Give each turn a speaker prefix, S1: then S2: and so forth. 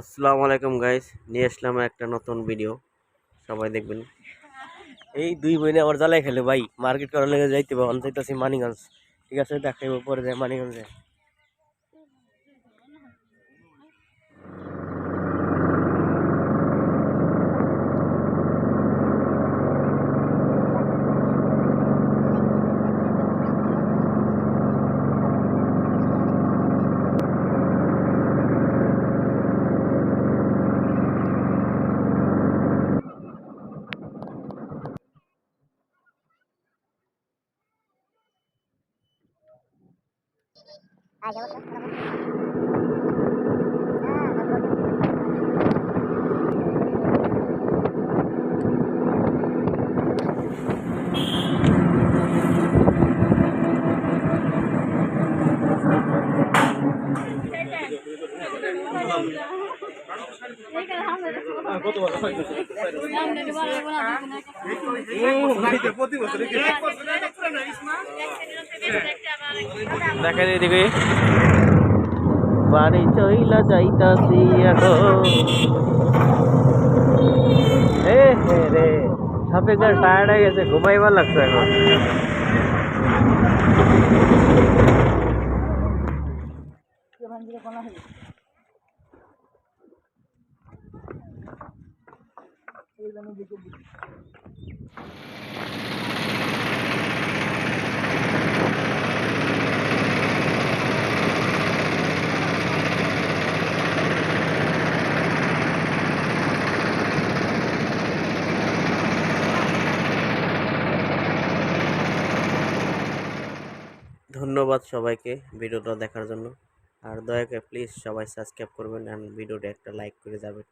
S1: আসসালামু আলাইকুম গাইস নিয়ে আসলাম একটা নতুন ভিডিও সবাই দেখবেন। এই দুই বইনে আমার জ্বালাই খেলে, ভাই। মার্কেট করার লেগে যাইতে অন যাইতেছি মানিগঞ্জ। ঠিক আছে, দেখাইব পরে যায় মানিগঞ্জে। আর যাব তো Thank you. দেখেন এদিকে বাড়ি চইলা যাইতাছি এখন। রে টায়ার্ড হয়ে গেছে ঘুমাইবার লাগছে এখন। ধন্যবাদ সবাইকে ভিডিওটা দেখার জন্য। আর দয়া করে প্লিজ সবাই সাবস্ক্রাইব করবেন আর ভিডিওটা একটা লাইক করে যাবেন।